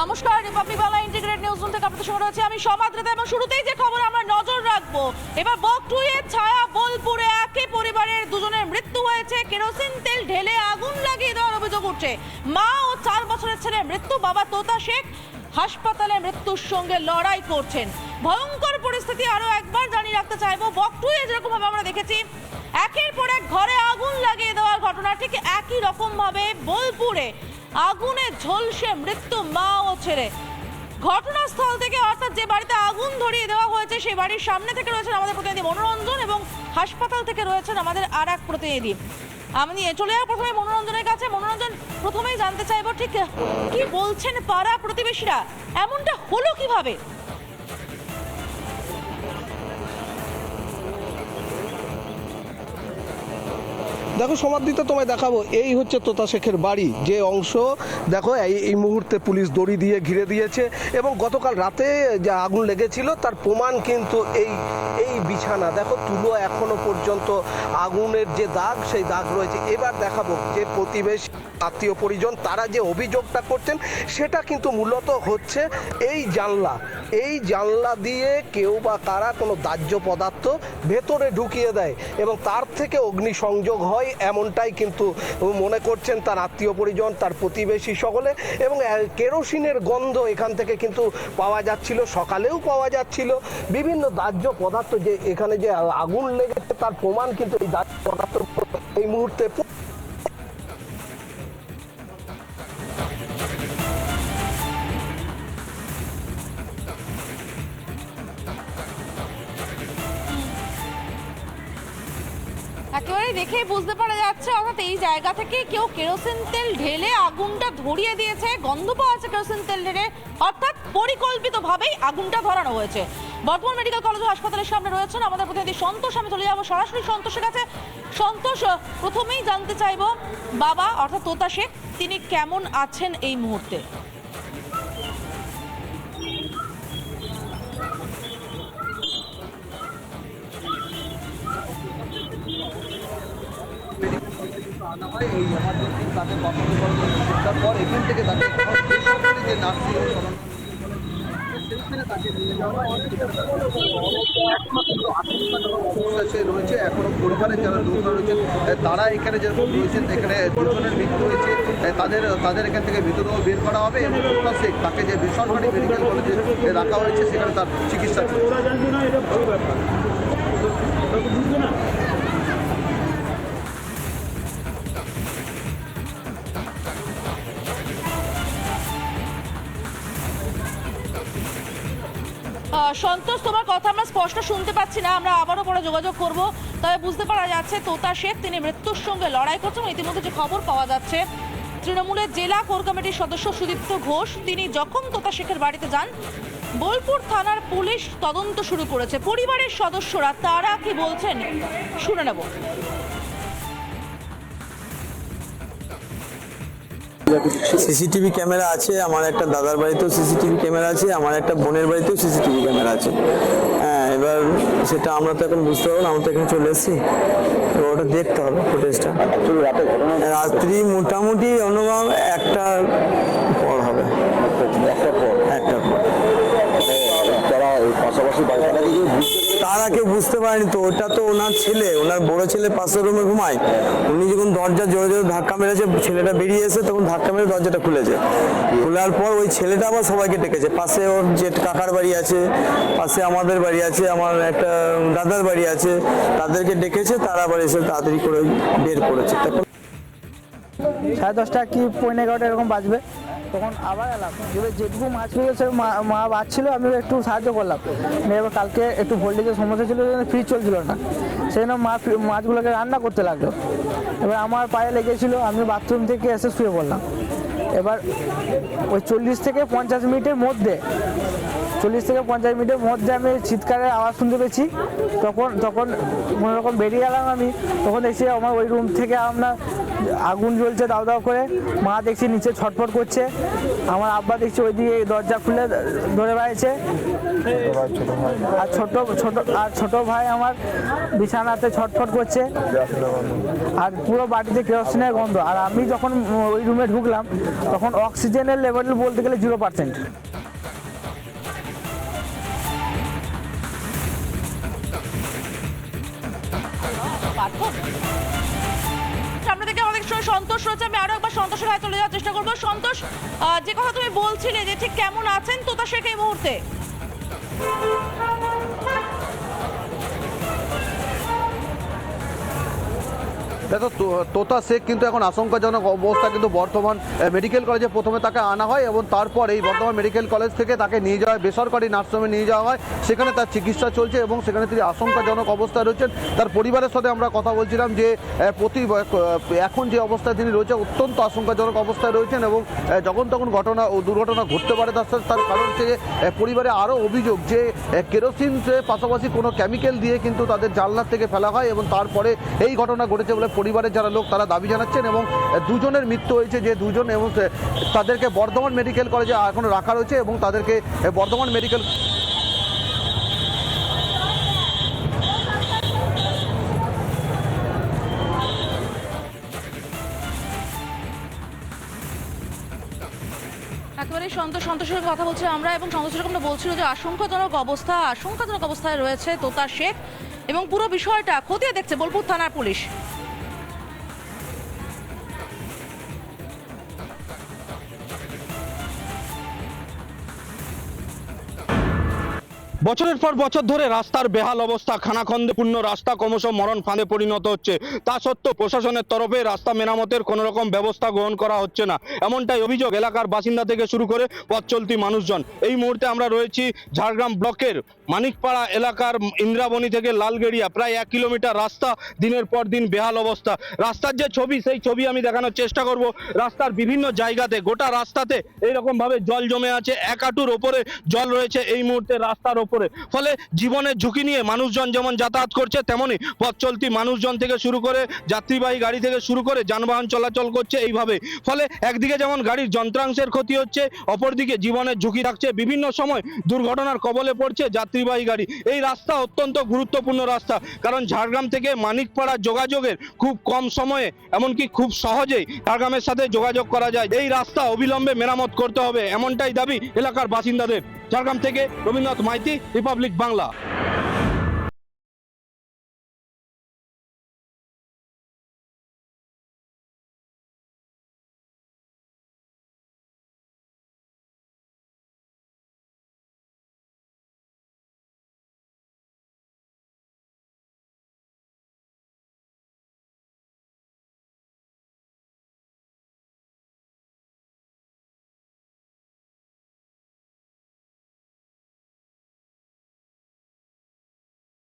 নমস্কার Republic Bangla integrate news room থেকে আপনাদের সঙ্গে রয়েছে আমি সমাদ্রিতা এবং শুরুতেই যে খবর আমরা নজর রাখব, এবার বকটুয়ের ছায়া বোলপুরে, একই পরিবারের দুজনের মৃত্যু হয়েছে, কেরোসিন তেল ঢেলে আগুন লাগিয়ে দেওয়ার অভিযোগ উঠছে। মা ও চার বছরের ছেলে মৃত্যু, বাবা তোতা শেখ হাসপাতালে মৃত্যুর সঙ্গে লড়াই করছেন। ভয়ঙ্কর পরিস্থিতি আরও একবার জানিয়ে রাখতে চাইব বকটুয়ে যেরকম ভাবে আমরা দেখেছি, একের পর এক ঘরে আগুন লাগিয়ে দেওয়ার ঘটনা ঠিক একই রকম ভাবে বোলপুরে। আগুনে ঝলসে মৃত্যু মা ও ছেড়ে। ঘটনাস্থল থেকে অর্থাৎ যে বাড়িতে আগুন ধরিয়ে দেওয়া হয়েছে, সেই বাড়ির সামনে থেকে রয়েছেন আমাদের প্রতিনিধি মনোরঞ্জন এবং হাসপাতাল থেকে রয়েছেন আমাদের আর এক প্রতিনিধি। আমি চলে যাব প্রথমে মনোরঞ্জনের কাছে। মনোরঞ্জন, প্রথমেই জানতে চাইব ঠিক কি বলছেন পাড়া প্রতিবেশীরা? এমনটা হলো কীভাবে? দেখো, সমাদৃত তোমায় দেখাবো। এই হচ্ছে তোতা শেখের বাড়ি। যে অংশ, দেখো, এই এই মুহূর্তে পুলিশ দড়ি দিয়ে ঘিরে দিয়েছে এবং গতকাল রাতে যে আগুন লেগেছিল, তার প্রমাণ কিন্তু এই এই বিছানা। দেখো, তুলো এখনও পর্যন্ত আগুনের যে দাগ, সেই দাগ রয়েছে। এবার দেখাবো যে প্রতিবেশী, আত্মীয় পরিজন, তারা যে অভিযোগটা করছেন, সেটা কিন্তু মূলত হচ্ছে এই জানলা। এই জানলা দিয়ে কেউ বা কারা কোনো দাহ্য পদার্থ ভেতরে ঢুকিয়ে দেয় এবং তার থেকে অগ্নিসংযোগ হয় এমনটাই কিন্তু মনে করছেন তার আত্মীয় পরিজন, তার প্রতিবেশী সকলে এবং কেরোসিনের গন্ধ এখান থেকে কিন্তু পাওয়া যাচ্ছিল, সকালেও পাওয়া যাচ্ছিল। বিভিন্ন দাহ্য পদার্থ যে এখানে যে আগুন লেগেছে তার প্রমাণ কিন্তু এই দাহ্য পদার্থ এই মুহূর্তে একেবারে দেখে বুঝতে পারা যাচ্ছে, অর্থাৎ এই জায়গা থেকে কেউ কেরোসিন তেল ঢেলে আগুনটা ধরিয়ে দিয়েছে, গন্ধ পাওয়া যাচ্ছে কেরোসিন তেল ঢেলে, অর্থাৎ পরিকল্পিতভাবেই আগুনটা ধরানো হয়েছে। বর্তমান মেডিকেল কলেজ ও হাসপাতালের সামনে রয়েছেন আমাদের প্রতিনিধি সন্তোষ, আমি চলে যাব সরাসরি সন্তোষের কাছে। সন্তোষ প্রথমেই জানতে চাইব, বাবা, অর্থাৎ তোতা শেখ, তিনি কেমন আছেন এই মুহূর্তে? হয়, এই তাকে পর এখান থেকে তাকে যে নার্সিং রয়েছে, এখনও পরিবারের যারা লোকরা রয়েছেন তারা এখানে যেরকম রয়েছেন, এখানে দুজনের মৃত্যু হয়েছে তাদের তাদের এখান থেকে মৃতদেহ বের করা হবে এবং তোতা শেখ তাকে যে বেসরকারি মেডিকেল কলেজে রাখা হয়েছে, সেখানে তার চিকিৎসা সন্তোষ, তোমার কথা আমরা স্পষ্ট শুনতে পাচ্ছি না। আমরা আবারও পরে যোগাযোগ করব। তবে বুঝতে পারা যাচ্ছে তোতা শেখ, তিনি মৃত্যুর সঙ্গে লড়াই করছেন। ইতিমধ্যে যে খবর পাওয়া যাচ্ছে, তৃণমূলের জেলা কোর কমিটির সদস্য সুদীপ্ত ঘোষ, তিনি যখন তোতা শেখের বাড়িতে যান, বোলপুর থানার পুলিশ তদন্ত শুরু করেছে। পরিবারের সদস্যরা, তারা কি বলছেন, শুনে নেব। সিসিটিভি ক্যামেরা আছে আমার একটা দাদার বাড়িতেও সিসিটিভি ক্যামেরা আছে আমার একটা বোনের বাড়িতেও সিসিটিভি ক্যামেরা আছে। হ্যাঁ এবার সেটা আমরা তো এখন বুঝতে পারব না আমরা তো এখানে চলে এসেছি। ওটা দেখতে হবে ফুটেজটা রাত্রি মোটামুটি অনুভব একটা পর হবে। একটা পর। তারা কেউ বুঝতে পারেনি তো, ওটা তো ওনার ছেলে, ওনার বড় ছেলে পাশের রুমে ঘুমায়। উনি যখন দরজা জোরে জোরে ধাক্কা মেরেছে, ছেলেটা বেরিয়ে এসে তখন ধাক্কা মেরে দরজাটা খুলেছে। খোলার পর ওই ছেলেটা আবার সবাইকে ডেকেছে। পাশে ওর যে কাকার বাড়ি আছে, পাশে আমাদের বাড়ি আছে, আমার একটা দাদার বাড়ি আছে, তাদেরকে ডেকেছে, তারা আবার এসে তাড়াতাড়ি করে বের করেছে। সাড়ে দশটা কি, পৌনে এগারোটা এরকম বাজবে? তখন আবার এলাম। এবার যেটুকু মাছ পেয়েছে মা মা বাঁচছিল, আমি একটু সাহায্য করলাম। এবার কালকে একটু ভোল্টেজের সমস্যা ছিল ফ্রিজ চলছিল না। সেই জন্য মা মাছগুলোকে রান্না করতে লাগল। এবার আমার পায়ে লেগেছিল, আমি বাথরুম থেকে এসে শুয়ে পড়লাম। এবার ওই চল্লিশ থেকে পঞ্চাশ মিনিটের মধ্যে, চল্লিশ থেকে পঞ্চাশ মিনিটের মধ্যে আমি চিৎকারের আওয়াজ শুনতে পেয়েছি। তখন তখন কোনো রকম বেরিয়ে গেলাম আমি। তখন এসে আমার ওই রুম থেকে আমরা আগুন জ্বলছে দাও দাও করে। মা দেখছি নিচে ছটফট করছে। আমার আব্বা দেখছি ওইদিকে দরজা খুলে ধরে বেড়াচ্ছে। আর ছোট ছোট, আর ছোট ভাই আমার বিছানাতে ছটফট করছে। আর পুরো বাড়িতে কেরোসিনের গন্ধ। আর আমি যখন ওই রুমে ঢুকলাম, তখন অক্সিজেনের লেভেল বলতে গেলে জিরো পার্সেন্ট পার্থ সামনে থেকে আমাদের সঙ্গে সন্তোষ রয়েছে। আমি আরও একবার সন্তোষের হাতে চলে যাওয়ার চেষ্টা করব। সন্তোষ যে কথা তুমি বলছিলে যে ঠিক কেমন আছেন, তোতা শেখ এই মুহূর্তে? দেখো তোতা শেখ কিন্তু এখন আশঙ্কাজনক অবস্থা, কিন্তু বর্তমান মেডিকেল কলেজে প্রথমে তাকে আনা হয় এবং তারপর এই বর্তমান মেডিকেল কলেজ থেকে তাকে নিয়ে যাওয়া হয়, বেসরকারি নার্সিংহোমে নিয়ে যাওয়া হয়। সেখানে তার চিকিৎসা চলছে এবং সেখানে তিনি আশঙ্কাজনক অবস্থায় রয়েছেন। তার পরিবারের সাথে আমরা কথা বলছিলাম যে প্রতি এখন যে অবস্থায় তিনি রয়েছে অত্যন্ত আশঙ্কাজনক অবস্থায় রয়েছেন এবং যখন তখন ঘটনা ও দুর্ঘটনা ঘটতে পারে তার সাথে, তার কারণ হচ্ছে যে পরিবারে আরও অভিযোগ যে কেরোসিন পাশাপাশি কোনো কেমিক্যাল দিয়ে কিন্তু তাদের জানলার থেকে ফেলা হয় এবং তারপরে এই ঘটনা ঘটেছে বলে পরিবারের যারা লোক তারা দাবি জানাচ্ছেন এবং দুজনের মৃত্যু হয়েছে যে দুজন এবং তাদেরকে বর্ধমান মেডিকেল কলেজে এখনও রাখা রয়েছে এবং তাদেরকে বর্ধমান মেডিকেল একেবারে সন্তোষ সন্তোষের কথা বলছি আমরা এবং সন্তোষ এরকম বলছিল যে আশঙ্কাজনক অবস্থা, আশঙ্কাজনক অবস্থায় রয়েছে তোতা শেখ এবং পুরো বিষয়টা খতিয়ে দেখছে বোলপুর থানার পুলিশ। বছরের পর বছর ধরে রাস্তার বেহাল অবস্থা খানাখন্দেপূর্ণ রাস্তা ক্রমশ মরণ ফাঁদে পরিণত হচ্ছে। তা সত্ত্বেও প্রশাসনের তরফে রাস্তা মেরামতের কোনো রকম ব্যবস্থা গ্রহণ করা হচ্ছে না। এমনটাই অভিযোগ এলাকার বাসিন্দা থেকে শুরু করে পথ চলতি মানুষজন। এই মুহূর্তে আমরা রয়েছি ঝাড়গ্রাম ব্লকের মানিকপাড়া এলাকার ইন্দ্রাবণী থেকে লালগেড়িয়া, প্রায় এক কিলোমিটার রাস্তা, দিনের পর দিন বেহাল অবস্থা। রাস্তার যে ছবি, সেই ছবি আমি দেখানোর চেষ্টা করব। রাস্তার বিভিন্ন জায়গাতে, গোটা রাস্তাতে এইরকম ভাবে জল জমে আছে। এক হাঁটুর ওপরে জল রয়েছে এই মুহূর্তে রাস্তার ওপরে। ফলে জীবনের ঝুঁকি নিয়ে মানুষজন যেমন যাতায়াত করছে তেমনই পথ চলতি মানুষজন থেকে শুরু করে যাত্রীবাহী গাড়ি থেকে শুরু করে যানবাহন চলাচল করছে এইভাবে। ফলে একদিকে যেমন গাড়ির যন্ত্রাংশের ক্ষতি হচ্ছে, অপরদিকে জীবনের ঝুঁকি থাকছে। বিভিন্ন সময় দুর্ঘটনার কবলে পড়ছে যাত্রীবাহী গাড়ি। এই রাস্তা অত্যন্ত গুরুত্বপূর্ণ রাস্তা। কারণ ঝাড়গ্রাম থেকে মানিকপাড়া যোগাযোগের খুব কম সময়ে, এমনকি খুব সহজেই ঝাড়গ্রামের সাথে যোগাযোগ করা যায়। এই রাস্তা অবিলম্বে মেরামত করতে হবে, এমনটাই দাবি এলাকার বাসিন্দাদের। ঝাড়গ্রাম থেকে রবীন্দ্রনাথ মাইতি, রিপাবলিক বাংলা।